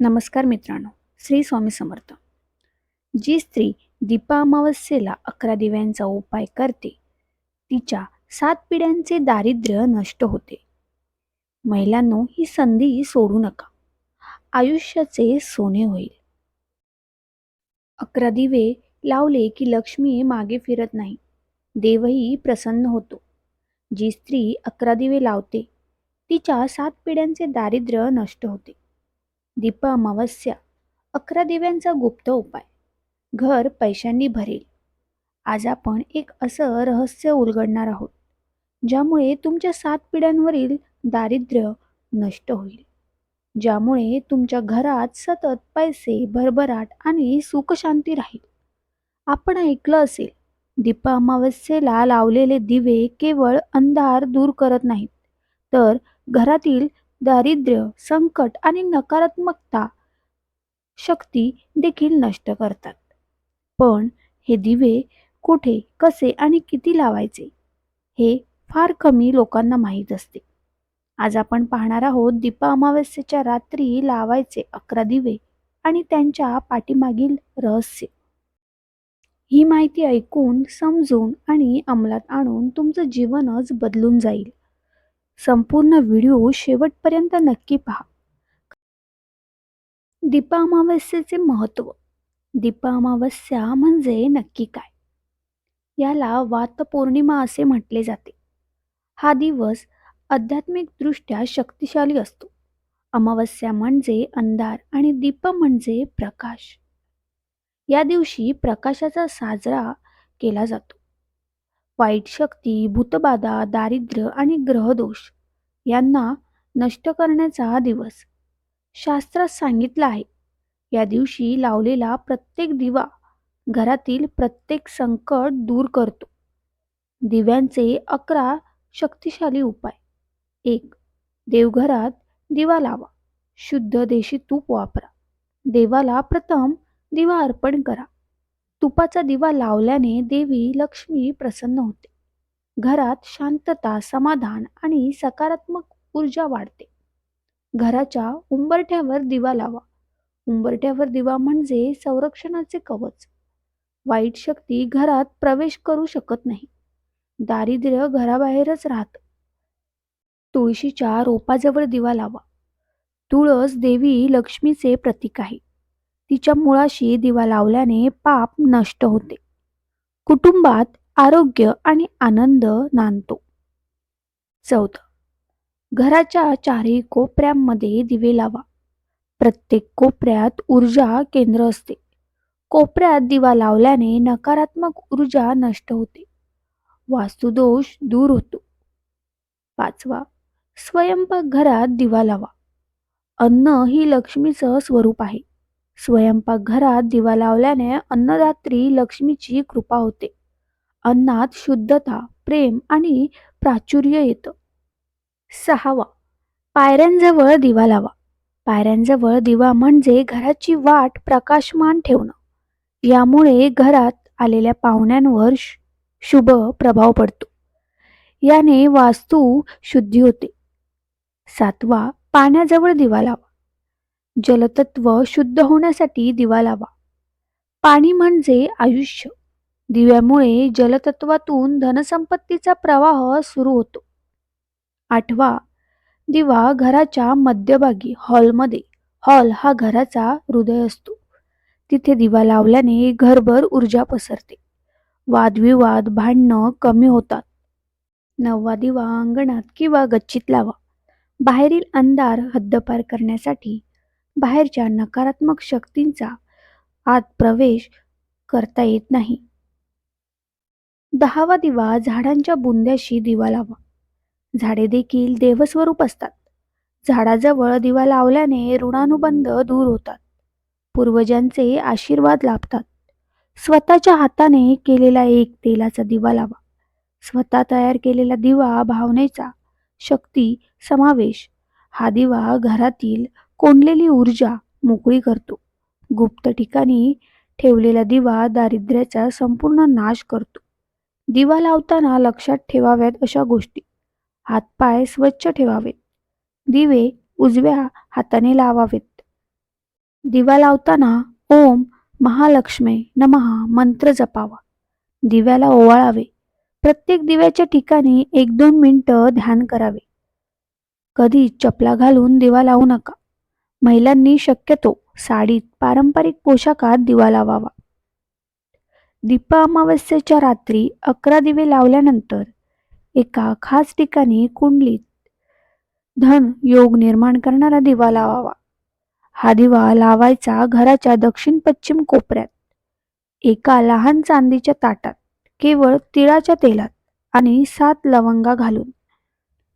नमस्कार मित्रांनो श्री स्वामी समर्थ. जी स्त्री दीपा अमावस्येला अकरा दिव्यांचा उपाय करते तिच्या सात पिढ्यांचे दारिद्र्य नष्ट होते. महिलांनो ही संधी सोडू नका. आयुष्याचे सोने होईल. अकरा दिवे लावले की लक्ष्मी मागे फिरत नाही. देवही प्रसन्न होतो. जी स्त्री अकरा दिवे लावते तिच्या सात पिढ्यांचे दारिद्र्य नष्ट होते. दीप अमावस्या अकरा दिव्यांचा गुप्त उपाय. घर पैशांनी भरेल. आज आपण एक असं रहस्य उलगडणार आहोत ज्यामुळे तुमच्या सात पिढ्यांवरील दारिद्र्य नष्ट होईल. ज्यामुळे तुमच्या घरात सतत पैसे भरभराट आणि सुखशांती राहील. आपण ऐकलं असेल दीप अमावस्येला लावलेले दिवे केवळ अंधार दूर करत नाहीत तर घरातील दारिद्र्य संकट आणि नकारात्मकता शक्ती देखील नष्ट करतात. पण हे दिवे कुठे कसे आणि किती लावायचे हे फार कमी लोकांना माहीत असते. आज आपण पाहणार आहोत दीपा अमावस्येच्या रात्री लावायचे अकरा दिवे आणि त्यांच्या पाठीमागील रहस्य. ही माहिती ऐकून समजून आणि अंमलात आणून तुमचं जीवनच बदलून जाईल. संपूर्ण व्हिडिओ शेवटपर्यंत नक्की पहा. दीपा अमावस्येचे महत्त्व. दीपा अमावस्या म्हणजे नक्की काय? याला वात पौर्णिमा असे म्हटले जाते. हा दिवस आध्यात्मिकदृष्ट्या शक्तिशाली असतो. अमावस्या म्हणजे अंधार आणि दीप म्हणजे प्रकाश. या दिवशी प्रकाशाचा साजरा केला जातो. वाईट शक्ती भूतबाधा दारिद्र्य आणि ग्रहदोष यांना नष्ट करण्याचा दिवस. शास्त्रात सांगितलं आहे या दिवशी लावलेला प्रत्येक दिवा घरातील प्रत्येक संकट दूर करतो. दिव्यांचे अकरा शक्तिशाली उपाय. एक देवघरात दिवा लावा. शुद्ध देशी तूप वापरा. देवाला प्रथम दिवा अर्पण करा. तुपाचा दिवा लावल्याने देवी लक्ष्मी प्रसन्न होते. घरात शांतता समाधान आणि सकारात्मक ऊर्जा वाढते. घराच्या उंबरठ्यावर दिवा लावा. उंबरठ्यावर दिवा म्हणजे संरक्षणाचे कवच. वाईट शक्ती घरात प्रवेश करू शकत नाही. दारिद्र्य घराबाहेरच राहत. तुळशीच्या रोपाजवळ दिवा लावा. तुळस देवी लक्ष्मीचे प्रतीक आहे. तिच्या मुळाशी दिवा लावल्याने पाप नष्ट होते. कुटुंबात आरोग्य आणि आनंद नांदतो. चौथ घराच्या चारही कोपऱ्यांमध्ये दिवे लावा. प्रत्येक कोपऱ्यात ऊर्जा केंद्र असते. कोपऱ्यात दिवा लावल्याने नकारात्मक ऊर्जा नष्ट होते. वास्तुदोष दूर होतो. पाचवा स्वयंपाक घरात दिवा लावा. अन्न ही लक्ष्मीचं स्वरूप आहे. स्वयंपाकघरात दिवा लावल्याने अन्नदात्री लक्ष्मीची कृपा होते. अन्नात शुद्धता प्रेम आणि प्राचुर्य येतं. सहावा पायऱ्यांजवळ दिवा लावा. पायऱ्यांजवळ दिवा म्हणजे घराची वाट प्रकाशमान ठेवणं. यामुळे घरात आलेल्या पाहुण्यांवर शुभ प्रभाव पडतो. याने वास्तू शुद्धी होते. सातवा पाण्याजवळ दिवा लावा. जलतत्व शुद्ध होण्यासाठी दिवा लावा. पाणी म्हणजे आयुष्य. दिव्यामुळे जलतत्वातून धनसंपत्तीचा प्रवाह सुरू होतो. आठवा दिवा घराच्या मध्यभागी हॉलमध्ये. हॉल हा घराचा हृदय असतो. तिथे दिवा लावल्याने घरभर ऊर्जा पसरते. वादविवाद भांडणं कमी होतात. नववा दिवा अंगणात किंवा गच्चीत लावा. बाहेरील अंधार हद्दपार करण्यासाठी बाहेरच्या नकारात्मक शक्तींचा आत प्रवेश करता येत नाही. दहावा दिवा झाडांच्या बुंद्याशी दिवा लावा. झाडे देखील देवस्वरूप असतात. झाडाजवळ दिवा लावल्याने ऋणानुबंध दूर होतात. पूर्वजांचे आशीर्वाद लाभतात. स्वतःच्या हाताने केलेला एक तेलाचा दिवा लावा. स्वतः तयार केलेला दिवा भावनेचा शक्ती समावेश. हा दिवा घरातील कोंडलेली ऊर्जा मोकळी करतो. गुप्त ठिकाणी ठेवलेला दिवा दारिद्र्याचा संपूर्ण नाश करतो. दिवा लावताना लक्षात ठेवाव्यात अशा गोष्टी. हातपाय स्वच्छ ठेवावेत. दिवे उजव्या हाताने लावावेत. दिवा लावताना ओम महालक्ष्मी नमहा मंत्र जपावा. दिव्याला ओवाळावे. प्रत्येक दिव्याच्या ठिकाणी एक दोन मिनिटं ध्यान करावे. कधी चपला घालून दिवा लावू नका. महिलांनी शक्यतो साडीत पारंपरिक पोशाखात दिवा लावावा. दीप अमावस्येच्या रात्री अकरा दिवे लावल्यानंतर एका खास ठिकाणी कुंडलीत धन योग निर्माण करणारा दिवा लावावा. हा दिवा लावायचा घराच्या दक्षिण पश्चिम कोपऱ्यात एका लहान चांदीच्या ताटात केवळ तिळाच्या तेलात आणि सात लवंगा घालून.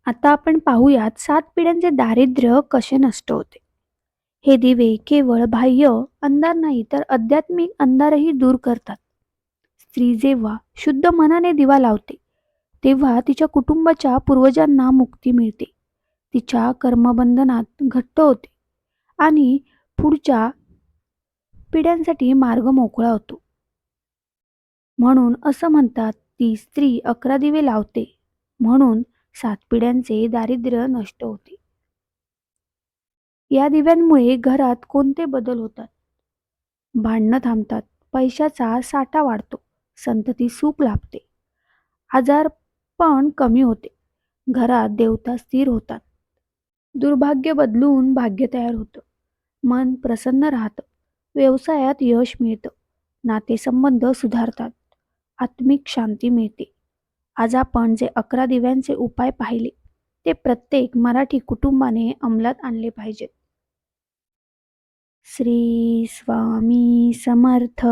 आता आपण पाहूयात सात पिढ्यांचे दारिद्र्य कसे नष्ट होते. हे दिवे केवळ बाह्य अंधार नाही तर आध्यात्मिक अंधारही दूर करतात. स्त्री जेव्हा शुद्ध मनाने दिवा लावते तेव्हा तिच्या कुटुंबाच्या पूर्वजांना मुक्ती मिळते. तिच्या कर्मबंधनात घट्ट होते आणि पुढच्या पिढ्यांसाठी मार्ग मोकळा होतो. म्हणून असं म्हणतात ती स्त्री अकरा दिवे लावते. म्हणून सात पिढ्यांचे दारिद्र्य नष्ट होते. या दिव्यांमुळे घरात कोणते बदल होतात? भांडणं थांबतात. पैशाचा साठा वाढतो. संतती सुख लाभते. आजार पण कमी होते. घरात देवता स्थिर होतात. दुर्भाग्य बदलून भाग्य तयार होतं. मन प्रसन्न राहतं. व्यवसायात यश मिळतं. नातेसंबंध सुधारतात. आत्मिक शांती मिळते. आज आपण जे अकरा दिव्यांचे उपाय पाहिले ते प्रत्येक मराठी कुटुंबाने अंमलात आणले पाहिजेत. श्री स्वामी समर्थ.